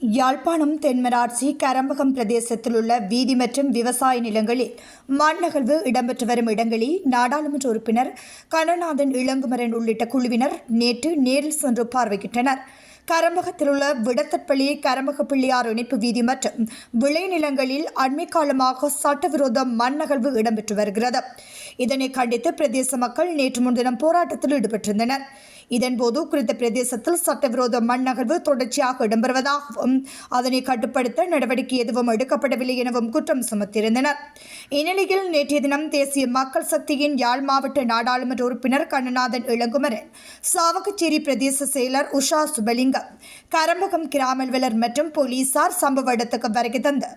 யாழ்ப்பாணம் தென்மராட்சி கரம்பகம் பிரதேசத்தில் உள்ள வீதி மற்றும் விவசாய நிலங்களில் மண் இடம்பெற்று வரும் இடங்களில் நாடாளுமன்ற உறுப்பினர் கனநாதன் இளங்குமரன் உள்ளிட்ட குழுவினர் நேற்று நேரில் சென்று பார்வையிட்டனர். கரம்பகத்தில் உள்ள விடத்தற்பள்ளி கரம்பக பிள்ளையார் இணைப்பு வீதி மற்றும் விளைநிலங்களில் அண்மை காலமாக சட்டவிரோத மண் அகழ்வு இடம்பெற்று வருகிறது. இதனை கண்டித்து பிரதேச மக்கள் நேற்று முன்தினம் போராட்டத்தில் ஈடுபட்டிருந்தனர். இதன்போது குறித்த பிரதேசத்தில் சட்டவிரோத மண் அகழ்வு தொடர்ச்சியாக இடம்பெறுவதாகவும் அதனை கட்டுப்படுத்த நடவடிக்கை எதுவும் எடுக்கப்படவில்லை எனவும் குற்றம் சுமத்தியிருந்தனர். இந்நிலையில் நேற்றைய தினம் தேசிய மக்கள் சக்தியின் யாழ் மாவட்ட நாடாளுமன்ற உறுப்பினர் கண்ணநாதன் இளங்குமரன் சாவகச்சேரி பிரதேச செயலர் உஷா சுபலிங்க சுபலிங்கம் கரம்பகம் கிராமல்வலர் மற்றும் போலீசார் சம்பவ இடத்துக்கு வருகை தந்து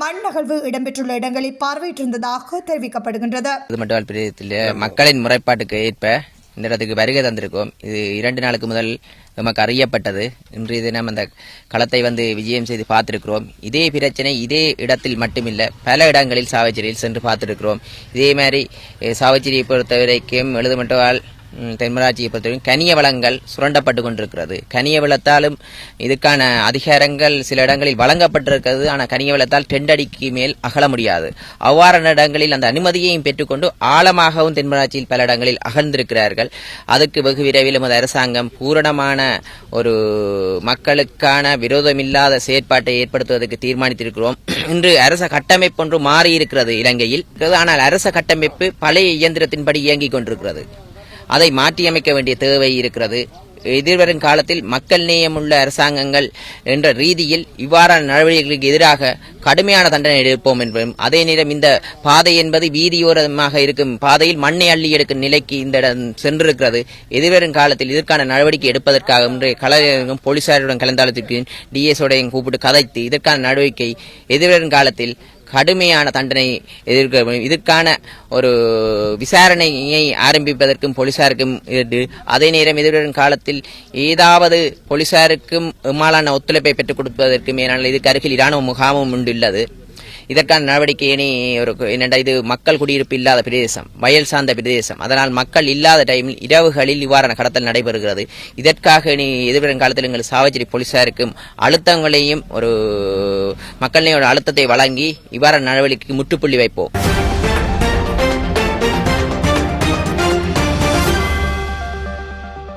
மண் அகழ்வு இடம்பெற்றுள்ள இடங்களை பார்வையிட்டிருந்ததாக தெரிவிக்கப்படுகின்றது. இது மட்டும் பிரதேசத்தில் மக்களின் முறைப்பாட்டுக்கு ஏற்ப இந்த இடத்துக்கு வருகை தந்திருக்கோம். இது இரண்டு நாளுக்கு முதல் நமக்கு அறியப்பட்டது. இன்றைய தினம் அந்த களத்தை வந்து விஜயம் செய்து பார்த்திருக்கிறோம். இதே பிரச்சனை இதே இடத்தில் மட்டுமில்லை பல இடங்களில் சாவச்சேரியில் சென்று பார்த்திருக்கிறோம். இதே மாதிரி சாவச்சேரியை பொறுத்த வரைக்கும் எழுதுமட்டவால் தென்மராட்சியை பொறுத்தவரைக்கும் கனிய வளங்கள் சுரண்டப்பட்டு கொண்டிருக்கிறது. கனிய வளத்தாலும் இதுக்கான அதிகாரங்கள் சில இடங்களில் வழங்கப்பட்டிருக்கிறது. ஆனால் கனிய வளத்தால் டெண்டடிக்கு மேல் அகல முடியாது. அவ்வாறான இடங்களில் அந்த அனுமதியையும் பெற்றுக்கொண்டு ஆழமாகவும் தென்மராட்சியில் பல இடங்களில் அகழ்ந்திருக்கிறார்கள். அதுக்கு வெகு விரைவில் எமது அரசாங்கம் பூரணமான ஒரு மக்களுக்கான விரோதமில்லாத செயற்பாட்டை ஏற்படுத்துவதற்கு தீர்மானித்திருக்கிறோம். இன்று அரச கட்டமைப்பு ஒன்று மாறியிருக்கிறது இலங்கையில். ஆனால் அரச கட்டமைப்பு பழைய இயந்திரத்தின்படி இயங்கிக் கொண்டிருக்கிறது. அதை மாற்றியமைக்க வேண்டிய தேவை இருக்கிறது. எதிர்வரும் காலத்தில் மக்கள் நேயமுள்ள அரசாங்கங்கள் என்ற ரீதியில் இவ்வாறான நடவடிக்கைகளுக்கு எதிராக கடுமையான தண்டனை எடுப்போம் என்பதும் அதே நேரம் இந்த பாதை என்பது வீதியோரமாக இருக்கும் பாதையில் மண்ணை அள்ளி எடுக்கும் நிலைக்கு இந்த இடம் சென்றிருக்கிறது. எதிர்வரும் காலத்தில் இதற்கான நடவடிக்கை எடுப்பதற்காக இன்றைய கலைஞரும் போலீசாருடன் கலந்தாலத்திற்கு டிஎஸ்ஓடையும் கூப்பிட்டு கதைத்து இதற்கான நடவடிக்கை எதிர்வரும் காலத்தில் கடுமையான தண்டனை எதிர்க்க இதற்கான ஒரு விசாரணையை ஆரம்பிப்பதற்கும் போலீசாருக்கும் அதே நேரம் எதிர்வரும் காலத்தில் ஏதாவது போலீசாருக்கும் மாலான ஒத்துழைப்பை பெற்றுக் கொடுப்பதற்கும் ஏனால் இதுக்கு அருகில் இராணுவ முகாமும் உண்டுள்ளது இதற்கான நடவடிக்கை இனி ஒரு என்னென்ற இது? மக்கள் குடியிருப்பு இல்லாத பிரதேசம் வயல் சார்ந்த பிரதேசம். அதனால் மக்கள் இல்லாத டைமில் இரவுகளில் இவ்வாறான கடத்தல் நடைபெறுகிறது. இதற்காக இனி எதிர்வரும் காலத்தில் எங்கள் சாவச்சேரி போலீசாருக்கும் அழுத்தங்களையும் ஒரு மக்களின் ஒரு அழுத்தத்தை வழங்கி இவ்வாறான நடவடிக்கைக்கு முற்றுப்புள்ளி வைப்போம்.